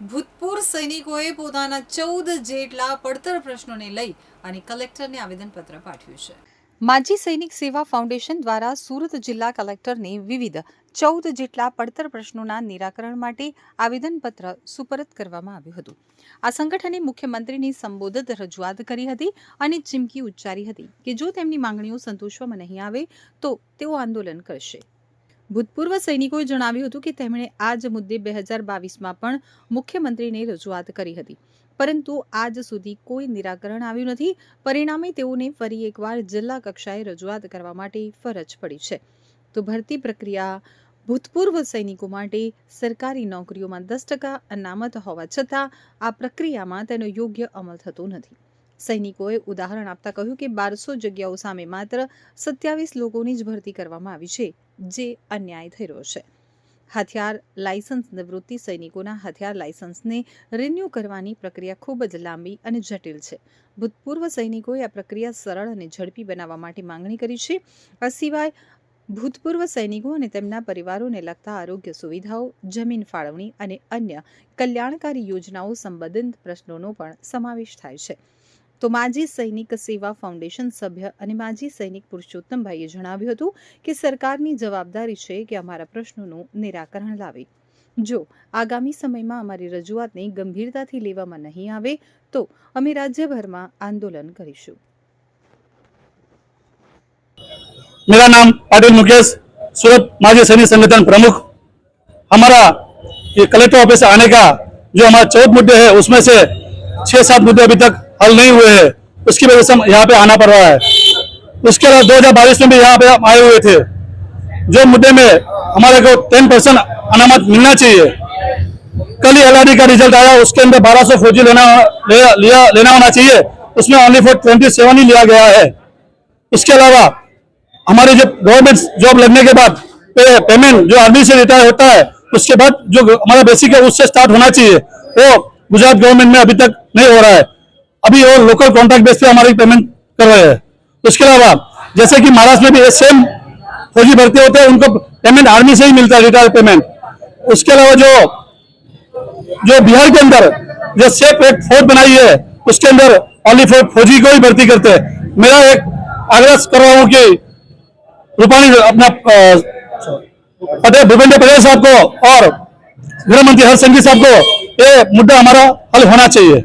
ભૂતપૂર્વ સૈનિકોએ પોતાના ચૌદ જેટલા પડતર પ્રશ્નોને લઈ અને કલેક્ટરને આવેદનપત્ર પાઠવ્યું છે. માજી સૈનિક સેવા ફાઉન્ડેશન દ્વારા સુરત જિલ્લા કલેક્ટરને વિવિધ ચૌદ જેટલા પડતર પ્રશ્નોના નિરાકરણ માટે આવેદનપત્ર સુપરત કરવામાં આવ્યું હતું. આ સંગઠને મુખ્યમંત્રીની સંબોધિત રજૂઆત કરી હતી અને ચીમકી ઉચ્ચારી હતી કે જો તેમની માંગણીઓ સંતોષવામાં નહીં આવે તો તેઓ આંદોલન કરશે. ભૂતપૂર્વ સૈનિકોએ જણાવ્યું હતું કે તેમણે આ જ મુદ્દે બે હજાર બાવીસમાં પણ મુખ્યમંત્રીને રજૂઆત કરી હતી. પરંતુ આજ સુધી કોઈ નિરાકરણ આવ્યું નથી. પરિણામે તેઓને ફરી એકવાર જિલ્લા કક્ષાએ રજૂઆત કરવા માટે ફરજ પડી છે. તો ભરતી પ્રક્રિયા ભૂતપૂર્વ સૈનિકો માટે સરકારી નોકરીઓમાં દસ ટકા અનામત હોવા છતાં આ પ્રક્રિયામાં તેનો યોગ્ય અમલ થતો નથી. સૈનિકોએ ઉદાહરણ આપતા કહ્યું કે બારસો જગ્યાઓ સામે માત્ર સત્યાવીસ લોકોની જ ભરતી કરવામાં આવી છે, જે અન્યાય થઈ રહ્યો છે. હથિયાર લાયસન્સ નિવૃત્તિ સૈનિકોના હથિયાર લાયસન્સને રિન્યૂ કરવાની પ્રક્રિયા ખૂબ જ લાંબી અને જટિલ છે. ભૂતપૂર્વ સૈનિકોએ આ પ્રક્રિયા સરળ અને ઝડપી બનાવવા માટે માંગણી કરી છે. આ સિવાય ભૂતપૂર્વ સૈનિકો અને તેમના પરિવારોને લગતા આરોગ્ય સુવિધાઓ, જમીન ફાળવણી અને અન્ય કલ્યાણકારી યોજનાઓ સંબંધિત પ્રશ્નોનો પણ સમાવેશ થાય છે. તો માજી સૈનિક સેવા ફાઉન્ડેશન સભ્ય અને માજી સૈનિક પુરુષોત્તમભાઈએ જણાવ્યું હતું કે સરકારની જવાબદારી છે કે અમારા પ્રશ્નોનું નિરાકરણ લાવે જો આગામી સમયમાં અમારી રજૂઆતને ગંભીરતાથી લેવામાં નહીં આવે તો અમે રાજ્યભરમાં આંદોલન કરીશું मेरा नाम पाटिल मुकेश सूरत माजी सैनिक संगठन प्रमुख हमारा ये कलेक्टर ऑफिस आने का जो हमारा चौथ मुद्दे है उसमें से छह सात मुद्दे अभी तक हल नहीं हुए हैं। उसकी वजह से हम यहाँ पे आना पड़ रहा है। उसके अलावा दो हज़ार बाईस में भी यहाँ पे आए हुए थे। जो मुद्दे में हमारे को टेन परसेंट अनामत मिलना चाहिए। कल ही एल का रिज़ल्ट आया उसके अंदर बारह सौ फौजी लेना ले, लिया लेना होना चाहिए। उसमें ओनली फॉर ट्वेंटी सेवन ही लिया गया है। इसके अलावा हमारे जो गवर्नमेंट जॉब लगने के बाद पे, पेमेंट जो आर्मी से रिटायर होता है उसके बाद जो हमारा बेसिक है उससे स्टार्ट होना चाहिए। वो गुजरात गवर्नमेंट में अभी तक नहीं हो रहा है। अभी वो लोकल कॉन्ट्रैक्ट बेस पे हमारी पेमेंट कर रहे हैं। उसके अलावा, जैसे कि महाराष्ट्र में भी सेम फौजी भर्ती होते हैं, उनको पेमेंट आर्मी से ही मिलता है रिटायर पेमेंट उसके अलावा जो जो बिहार के अंदर जो सेफ़ एक फोर्स बनाई है, उसके अंदर ओनली फोर्ट फौजी को ही भर्ती करते हैं। मेरा एक आग्रह कर रहा हूँ कि रूपाणी अपना पटेल, भूपेंद्र पटेल साहब को और गृह मंत्री हर्ष संघवी साहब को ये मुद्दा हमारा हल होना चाहिए।